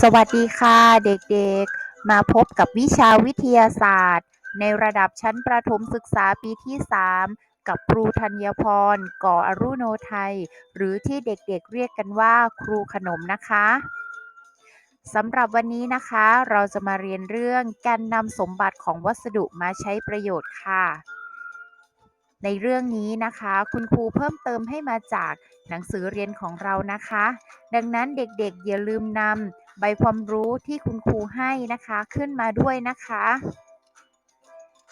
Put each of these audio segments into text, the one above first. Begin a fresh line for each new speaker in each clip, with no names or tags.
สวัสดีค่ะเด็กๆ มาพบกับวิชาวิทยาศาสตร์ ในระดับชั้นประถมศึกษาปีที่ 3 กับครูธัญพร ก่ออรุโนไทย หรือที่เด็กๆเรียกกันว่าครูขนมนะคะสำหรับวันนี้นะคะ เราจะมาเรียนเรื่องการนำสมบัติของวัสดุมาใช้ประโยชน์ค่ะ ในเรื่องนี้นะคะ คุณครูเพิ่มเติมให้มาจากหนังสือเรียนของเรานะคะ ดังนั้นเด็กๆอย่าลืมนำ ใบความรู้ที่คุณครูให้นะคะขึ้นมาด้วยนะคะ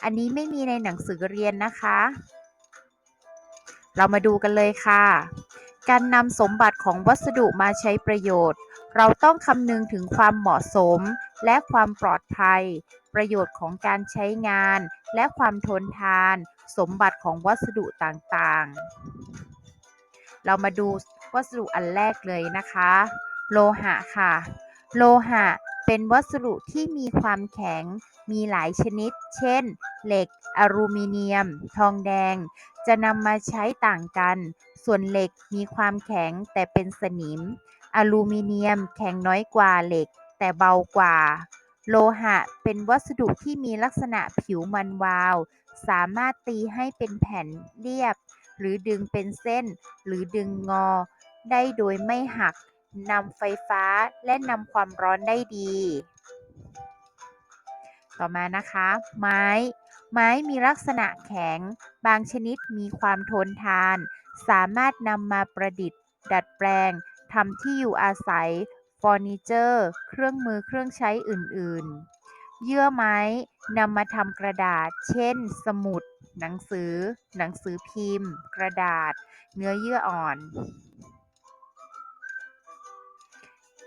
อันนี้ไม่มีในหนังสือเรียนนะคะ เรามาดูกันเลยค่ะ การนำสมบัติของวัสดุมาใช้ประโยชน์ เราต้องคำนึงถึงความเหมาะสมและความปลอดภัย ประโยชน์ของการใช้งาน และความทนทาน สมบัติของวัสดุต่างๆ เรามาดูวัสดุอันแรกเลยนะคะ โลหะค่ะ โลหะเป็นวัสดุที่มีความแข็ง มีหลายชนิด เช่น เหล็ก อลูมิเนียม ทองแดง จะนำมาใช้ต่างกัน ส่วนเหล็กมีความแข็งแต่เป็นสนิม อลูมิเนียมแข็งน้อยกว่าเหล็ก แต่เบากว่า โลหะเป็นวัสดุที่มีลักษณะผิวมันวาว สามารถตีให้เป็นแผ่นเรียบ หรือดึงเป็นเส้น หรือดึงงอ ได้โดยไม่หัก นำไฟฟ้าและนำความร้อนได้ดี ต่อมานะคะ ไม้ ไม้มีลักษณะแข็ง บางชนิดมีความทนทาน สามารถนำมาประดิษฐ์ ดัดแปลงทำที่อยู่อาศัยเฟอร์นิเจอร์ เครื่องมือเครื่องใช้อื่น ๆ เยื่อไม้นำมาทำกระดาษ เช่น สมุด หนังสือ หนังสือพิมพ์ กระดาษ เนื้อเยื่ออ่อน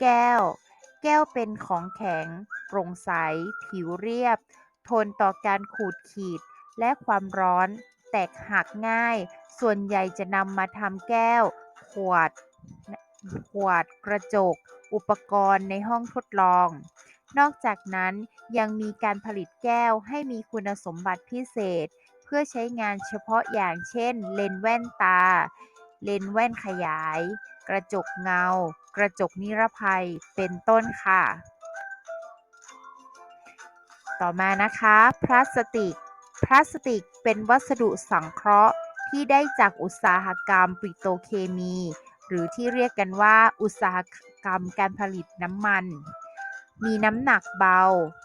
แก้ว แก้วเป็นของแข็ง โปร่งใส ผิวเรียบ ทนต่อการขูดขีดและความร้อน แตกหักง่าย ส่วนใหญ่จะนำมาทำแก้ว ขวด ขวด กระจก อุปกรณ์ในห้องทดลอง นอกจากนั้นยังมีการผลิตแก้วให้มีคุณสมบัติพิเศษ เพื่อใช้งานเฉพาะอย่างเช่น เลนแว่นตา เลนส์แว่นขยาย กระจกเงา กระจกนิรภัย เป็นต้นค่ะ ต่อมานะคะ พลาสติก พลาสติกเป็นวัสดุสังเคราะห์ที่ได้จากอุตสาหกรรมปิโตรเคมี หรือที่เรียกกันว่าอุตสาหกรรมการผลิตน้ำมัน มีน้ำหนักเบา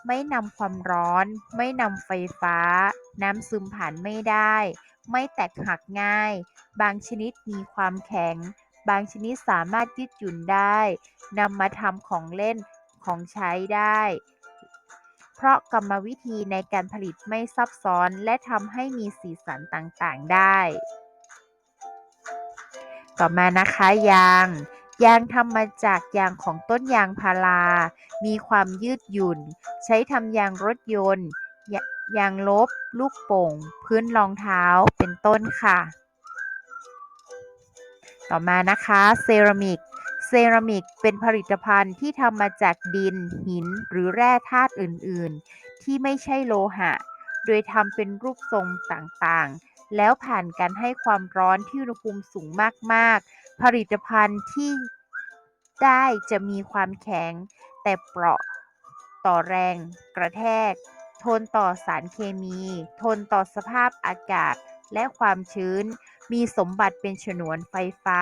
ไม่นำความร้อน ไม่นำไฟฟ้า น้ำซึมผ่านไม่ได้ ไม่แตกหักง่าย บางชนิดมีความแข็ง บางชนิดสามารถยืดหยุ่นได้ นำมาทำของเล่นของใช้ได้ เพราะกรรมวิธีในการผลิตไม่ซับซ้อนและทำให้มีสีสันต่างๆได้ ต่อมานะคะยางยางทำมาจากยางของต้นยางพารา มีความยืดหยุ่น ใช้ทำยางรถยนต์ ยางลบ ลูกโป่ง พื้นรองเท้าเป็นต้นค่ะ ต่อมานะคะเซรามิกเซรามิกเป็นผลิตภัณฑ์ที่ทำมาจากดิน หิน หรือแร่ธาตุอื่น ๆ ที่ไม่ใช่โลหะ โดยทำเป็นรูปทรงต่างๆ แล้วผ่านการให้ความร้อนที่อุณหภูมิสูงมาก ๆ ผลิตภัณฑ์ที่ได้จะมีความแข็ง แต่เปราะต่อแรงกระแทก ทนต่อสารเคมี ทนต่อสภาพอากาศและความชื้น มีสมบัติเป็นฉนวนไฟฟ้า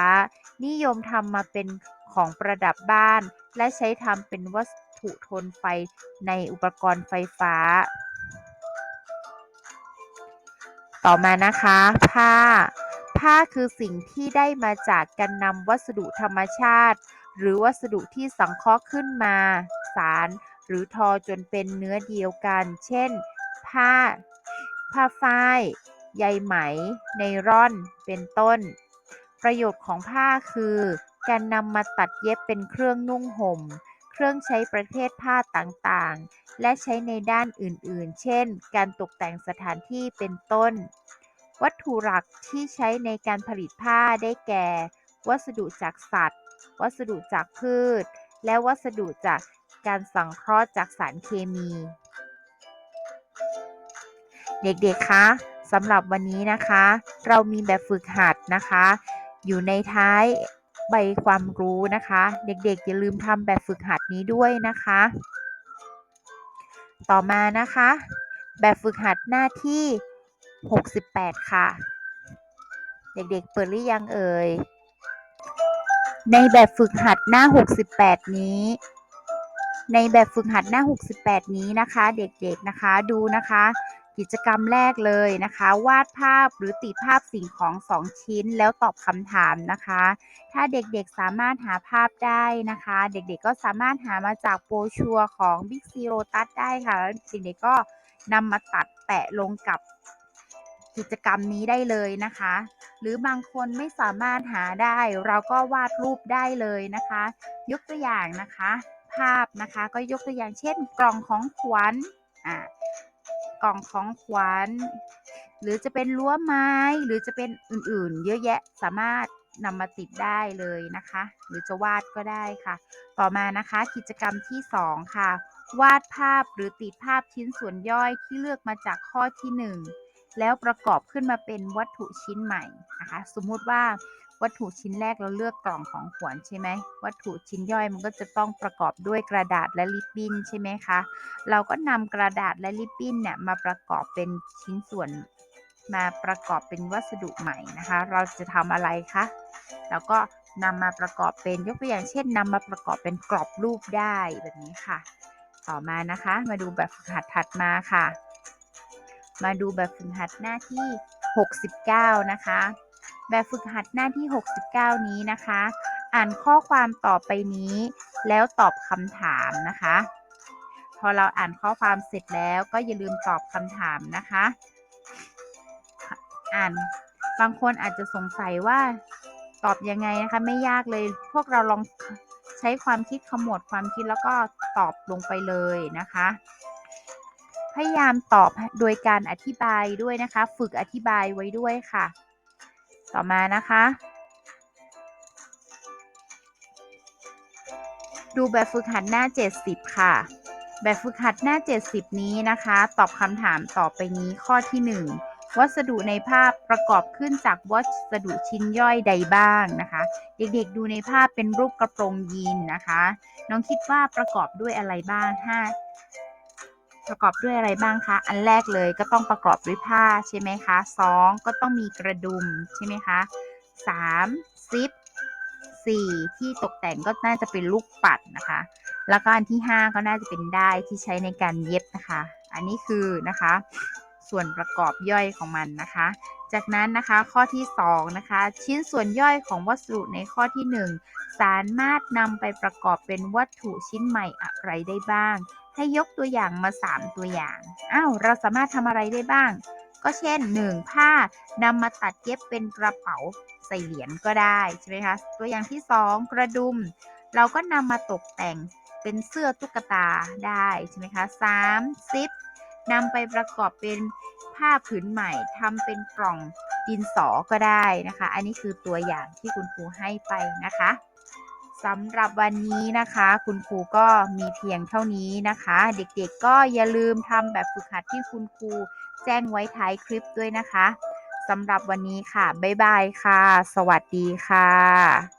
นิยมทำมาเป็นของประดับบ้าน และใช้ทำเป็นวัตถุทนไฟในอุปกรณ์ไฟฟ้า ต่อมานะคะ ผ้า ผ้าคือสิ่งที่ได้มาจากการนำวัสดุธรรมชาติ หรือวัสดุที่สังเคราะห์ขึ้นมา สาร หรือทอจนเป็นเนื้อเดียวกัน เช่น ผ้า ผ้าฝ้ายใยไหม ไนล่อน เป็นต้น ประโยชน์ของผ้าคือ การนำมาตัดเย็บเป็นเครื่องนุ่งห่ม เครื่องใช้ประเภทผ้าต่างๆ และใช้ในด้านอื่นๆ เช่น การตกแต่งสถานที่เป็นต้น วัตถุหลักที่ใช้ในการผลิตผ้าได้แก่ วัสดุจากสัตว์ วัสดุจากพืช และวัสดุจาก การสังเคราะห์จากสารเคมี เด็กๆคะสำหรับวันนี้นะคะ เรามีแบบฝึกหัดนะคะ อยู่ในท้ายใบความรู้นะคะ เด็กๆอย่าลืมทำแบบฝึกหัดนี้ด้วยนะคะ ต่อมานะคะ แบบฝึกหัดหน้าที่ 68 ค่ะ เด็กๆเปิดหรือยังเอ่ยในแบบฝึกหัดหน้า 68 นี้ ในแบบฝึกหัดหน้า 68 นี้นะคะ เด็กๆนะคะดูนะคะ กิจกรรมแรกเลยนะคะ วาดภาพหรือติดภาพสิ่งของ 2 ชิ้นแล้วตอบคำถามนะคะ ถ้าเด็กๆสามารถหาภาพได้นะคะ เด็กๆก็สามารถหามาจากโปรชัวร์ของ Big C Lotus ได้ค่ะแล้วเด็กๆก็นำมาตัดแปะลงกับกิจกรรมนี้ได้เลยนะคะ หรือบางคนไม่สามารถหาได้ เราก็วาดรูปได้เลยนะคะ ยกตัวอย่างนะคะ ภาพนะคะ ก็ยกตัวอย่างเช่น กล่องของขวัญอ่ากล่องของขวัญหรือจะเป็นรั้วไม้หรือจะเป็นอื่นๆ เยอะแยะสามารถนำมาติดได้เลยนะคะ หรือจะวาดก็ได้ค่ะ ต่อมานะคะกิจกรรมที่ 2 ค่ะ วาดภาพหรือติดภาพชิ้นส่วนย่อยที่เลือกมาจากข้อที่ 1 แล้วประกอบขึ้นมาเป็นวัตถุชิ้นใหม่นะคะ สมมุติว่า วัตถุชิ้นแรกเราเลือกกล่องของขวัญใช่ไหมวัตถุชิ้นย่อยมันก็จะต้องประกอบด้วยกระดาษและริบบิ้นใช่ไหมคะเราก็นำกระดาษและริบบิ้นเนี่ยมาประกอบเป็นชิ้นส่วนมาประกอบเป็นวัสดุใหม่นะคะ เราจะทำอะไรคะแล้วก็นำมาประกอบเป็นยกตัวอย่างเช่นนำมาประกอบเป็นกรอบรูปได้แบบนี้ค่ะ ต่อมานะคะ มาดูแบบฝึกหัดถัดมาค่ะ มาดูแบบฝึกหัดหน้าที่ 69 นะคะ แบบฝึกหัดหน้าที่ 69 นี้นะคะ อ่านข้อความต่อไปนี้ แล้วตอบคำถามนะคะ พอเราอ่านข้อความเสร็จแล้วก็อย่าลืมตอบคำถามนะคะ อ่านบางคนอาจจะสงสัยว่าตอบยังไงนะคะ ไม่ยากเลย พวกเราลองใช้ความคิดขมวดความคิดแล้วก็ตอบลงไปเลยนะคะ พยายามตอบโดยการอธิบายด้วยนะคะ ฝึกอธิบายไว้ด้วยค่ะ ต่อมานะคะ ดูแบบฝึกหัดหน้า 70 ค่ะ แบบฝึกหัดหน้า 70 นี้นะคะ ตอบคำถามต่อไปนี้ข้อที่ 1 วัสดุในภาพประกอบขึ้นจากวัสดุชิ้นย่อยใดบ้างนะคะ เด็กๆดูในภาพเป็นรูปกระโปรงยีนนะคะ น้องคิดว่าประกอบด้วยอะไรบ้างห้า ประกอบด้วยอะไรบ้างคะ อันแรกเลยก็ต้องประกอบด้วยผ้าใช่ไหมคะสองก็ต้องมีกระดุมใช่ไหมคะสามซิปสี่ที่ตกแต่งก็น่าจะเป็นลูกปัดนะคะ แล้วก็อันที่ห้าก็น่าจะเป็นได้ที่ใช้ในการเย็บนะคะ อันนี้คือนะคะ ส่วนประกอบย่อยของมันนะคะ จากนั้นนะคะข้อที่2นะคะ ชิ้นส่วนย่อยของวัสดุในข้อที่ 1 สามารถนำไปประกอบเป็นวัตถุชิ้นใหม่อะไรได้บ้าง ให้ยกตัวอย่างมา 3 ตัวอย่าง อ้าว เราสามารถทำอะไรได้บ้าง ก็เช่น 1. ผ้านำมาตัดเย็บเป็นกระเป๋าใส่เหรียญก็ได้ใช่ไหมคะ ตัวอย่างที่ 2 กระดุม เราก็นำมาตกแต่งเป็นเสื้อตุ๊กตาได้ใช่ไหมคะ 3. ซิปนำไปประกอบเป็นผ้าผืนใหม่ทำเป็นกล่องดินสอก็ได้นะคะ อันนี้คือตัวอย่างที่คุณครูให้ไปนะคะ สำหรับวันนี้นะคะ คุณครูก็มีเพียงเท่านี้นะคะ เด็กๆก็อย่าลืมทำแบบฝึกหัดที่คุณครูแจ้งไว้ท้ายคลิปด้วยนะคะสำหรับวันนี้ค่ะ บ๊ายบายค่ะ สวัสดีค่ะ